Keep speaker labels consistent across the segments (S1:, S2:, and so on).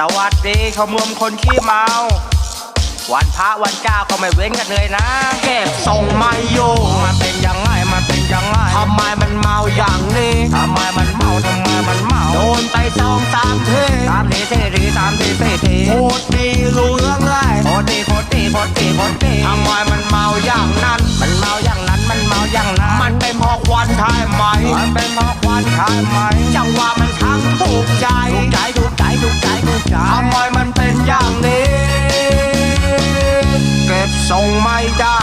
S1: สวัสดีขมวมคนขี้เมา วันพระวันเจ้าก็ไม่เว้นกันเลยนะ เก็บทรงไม่อยู่มันเป็นยังไงมันเป็นยังไงทำไมมันเมาอย่างนี้ทำไมมันเมาทำไมมันเมาโดนไปสองสามทีสามทีสี่ทีสามทีสี่ทีโคตรดีรู้เรื่องเลยโคตรดีโคตรดีโคตรดีโคตรดีทำไมมันเมาอย่างนั้น มันเมาอย่างนั้นมันเมาอย่างนั้นมันเป็นพราะควันใช่ไหมมันเป็นพราะควันใช่ไหมจังหวะมันทั้งถูกใจถูกใจ ทำไมมันเป็นอย่างนี้ เก็บทรงไม่ได้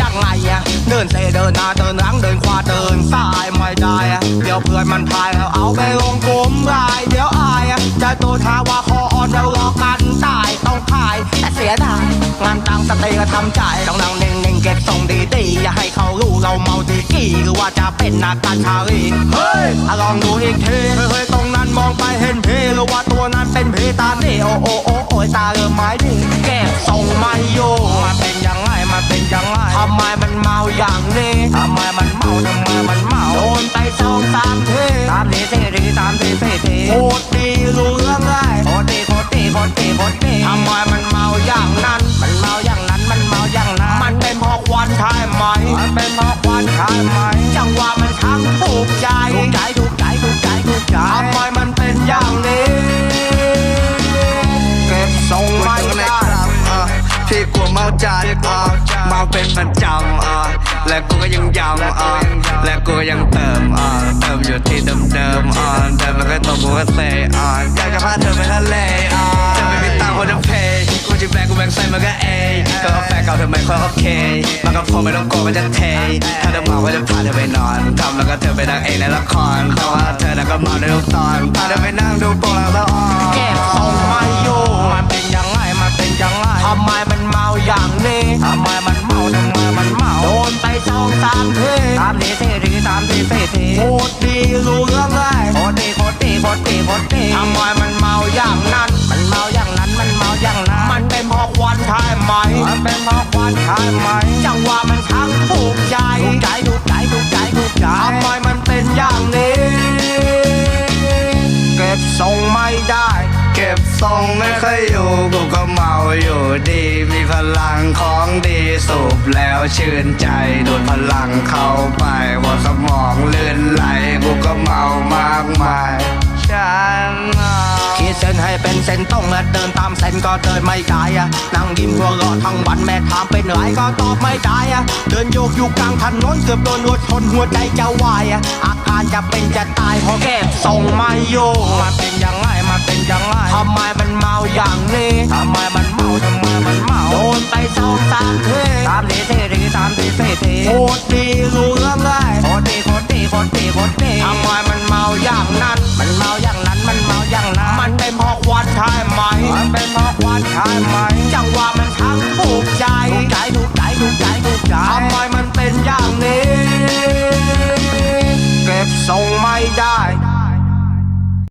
S1: ยังไงอะเดินเซเดินหน้าเดินหลังเดินขวาเดินซ้ายไม่ได้อะเดี๋ยวเพื่อนมันพายแล้วเอาไปลงกลมรายเดี๋ยวอายอะจะโดนหาว่าคออ่อนแล้วรอกันตายต้องขายแต่เสียดายงานตังสเตย์ก็ทำใจต้องนั่งเน่งเน่งเก็บทรงดีๆอย่าให้เขารู้เราเมาดีกี่หรือว่าจะเป็นนักการชาลีเฮ้ยลองดูอีกทีเฮ้ยๆตรงนั้นมองไปเห็นเพหรือว่าตัว ไงทำไมมันเมาอย่างนี้ทำไมมันเมาทำไมมันเมาโดนไปสองสามทีสามทีสี่ทีสามทีสี่ทีโคตรดีรู้เรื่องเลยโคตรดีโคตรดีโคตรดีโคตรดีทำไมมันเมาอย่างนั้น มันเมาอย่างนั้นมันเมาอย่างนั้น มันเป็นเพราะควันใช่ไหมมันเป็นเพราะควันใช่ไหมจังหวะมันทั้งถูกใจถูกใจถูกใจถูกใจถูกใจทำไมมันเป็นอย่างนี้เก็บทรงไม่ได้
S2: อะพี่กลัวเมาจัดอะเมาเป็นประจำอะและกูก็ยังย้ำอะและกูก็ยังเติมอะเติมอยู่ที่เดิมๆอะเดิมแล้วก็ตกกูก็เซอะอยากจะพาเธอไปทะเลอะเธอไม่มีตังค์คนจะเพย์กูจะแบกกูแบกใส่มันก็เอก็กาแฟเก่าเธอไม่ค่อยโอเคมันก็คงไม่ต้องโกลัวมันจะเทถ้าเธอเมาก็จะพาเธอไปนอนทำแล้วก็เธอไปนั่งเองในละครแต่ว่าเธอน่ะก็เมาในทุกตอนพาเธอไปนั่งดูโปรแล้วก็อ่อน
S1: เก็บทรงไม่ สองสามเทสามเทเททีสามเทเทเทีโคตรดีรู้เรื่องได้โคตรดีโคตรดีโคตรดีโคตรดีทำไมมันเมาอย่างนั้น มันเมาอย่างนั้นมันเมาอย่างนั้น มันเป็นพอควันใช่ไหมมันเป็นพอควันใช่ไหมจังหวะมันทั้งถูกใจถูกใจถู ทรงไม่
S2: ค่อยอยู่กูก็เมาอยู่ดี มีพลังของดีสูบแล้วชื่นใจดูดพลังเข้าไปหัวสมองลื่นไหลกูก็เมามากมายฉันอะ
S1: ขีดเส้นให้เป็นเส้นตรงและเดินตามเส้นก็เดินไม่ได้อะนั่งยิ้มหัวเราะ ทั้งวันแม่ถามเป็นไรก็ตอบไม่ได้อะเดินโยกอยู่กลางถนนเกือบโดนรถชนหัวใจจะวายอะอาการจะเป็นจะตายเพราะเก็บทรงไม่อยู่มันเป็นยังไงมันเป็นยังไงทำไมมันเมาอย่างนี้ทำไมมันเมาทำไมมันเมาโดนไปสองสามทีสามทีสี่ทีสามทีสี่ทีโคตรดีรู้เรื่องเลยโคตรดีโคตรดีโคตรดีโคตรดีทำไมมันเมาอย่างนั้น มันเมาอย่างนั้นมันเมาอย่างนั้นมันเป็นเพราะควันใช่ไหมมันเป็นเพราะควันใช่ไหมจังหวะมันทั้ง ถูกใจถูกใจถูกใจถูกใจถูกใจทำไมมันเป็น